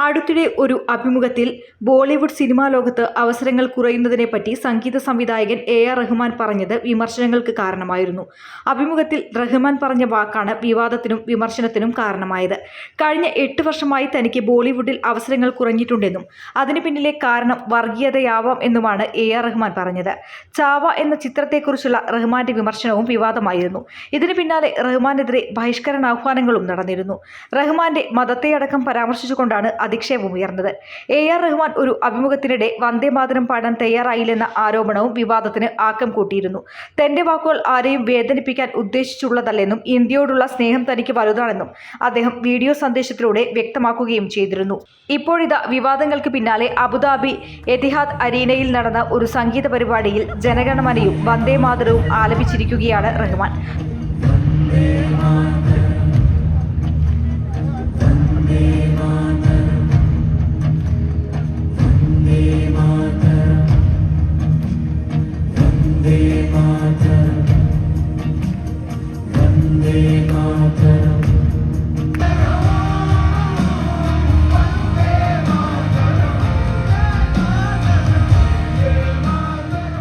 അടുത്തിടെ ഒരു അഭിമുഖത്തിൽ ബോളിവുഡ് സിനിമാ ലോകത്ത് അവസരങ്ങൾ കുറയുന്നതിനെപ്പറ്റി സംഗീത സംവിധായകൻ എ ആർ റഹ്മാൻ പറഞ്ഞത് വിമർശനങ്ങൾക്ക് കാരണമായിരുന്നു. അഭിമുഖത്തിൽ റഹ്മാൻ പറഞ്ഞ വാക്കാണ് വിവാദത്തിനും വിമർശനത്തിനും കാരണമായത്. കഴിഞ്ഞ എട്ട് വർഷമായി തനിക്ക് ബോളിവുഡിൽ അവസരങ്ങൾ കുറഞ്ഞിട്ടുണ്ടെന്നും അതിന് പിന്നിലെ കാരണം വർഗീയതയാവാം എന്നുമാണ് എ ആർ റഹ്മാൻ പറഞ്ഞത്. ചാവ എന്ന ചിത്രത്തെക്കുറിച്ചുള്ള റഹ്മാന്റെ വിമർശനവും വിവാദമായിരുന്നു. ഇതിന് പിന്നാലെ റഹ്മാനെതിരെ ബഹിഷ്കരണാഹ്വാനങ്ങളും നടന്നിരുന്നു. റഹ്മാന്റെ മതത്തെയടക്കം പരാമർശിച്ചുകൊണ്ടാണ് അധിക്ഷേപം ഉയർന്നത്. എ ആർ റഹ്മാൻ ഒരു അഭിമുഖത്തിനിടെ വന്ദേമാതരം പാടാൻ തയ്യാറായില്ലെന്ന ആരോപണവും വിവാദത്തിന് ആക്കം കൂട്ടിയിരുന്നു. തന്റെ വാക്കുകൾ ആരെയും വേദനിപ്പിക്കാൻ ഉദ്ദേശിച്ചുള്ളതല്ലെന്നും ഇന്ത്യയോടുള്ള സ്നേഹം തനിക്ക് വലുതാണെന്നും അദ്ദേഹം വീഡിയോ സന്ദേശത്തിലൂടെ വ്യക്തമാക്കുകയും ചെയ്തിരുന്നു. ഇപ്പോഴിതാ വിവാദങ്ങൾക്ക് പിന്നാലെ അബുദാബി എതിഹാദ് അരീനയിൽ നടന്ന ഒരു സംഗീത പരിപാടിയിൽ ജനഗണമനയും വന്ദേമാതരവും ആലപിച്ചിരിക്കുകയാണ് റഹ്മാൻ.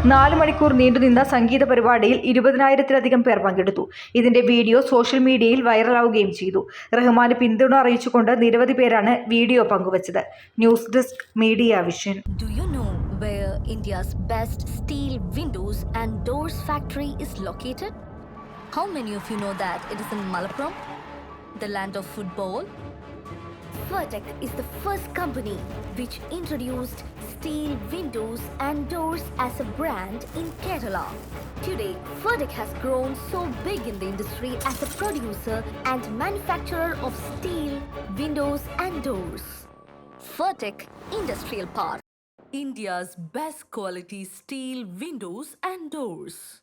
നാല് മണിക്കൂർ നീണ്ടുനിന്ന സംഗീത പരിപാടിയിൽ ഇരുപതിനായിരത്തിലധികം പേർ പങ്കെടുത്തു. ഇതിന്റെ വീഡിയോ സോഷ്യൽ മീഡിയയിൽ വൈറലാവുകയും ചെയ്തു. റഹ്മാന് പിന്തുണ അറിയിച്ചുകൊണ്ട് നിരവധി പേരാണ് വീഡിയോ പങ്കുവച്ചത്. News desk media vision. Do you know where India's best steel windows and doors factory is located how many of you know that it is in Malappuram the land of football Vertec is the first company which introduced steel windows and doors as a brand in Kerala. Today, Vertec has grown so big in the industry as a producer and manufacturer of steel windows and doors. Vertec Industrial Park. India's best quality steel windows and doors.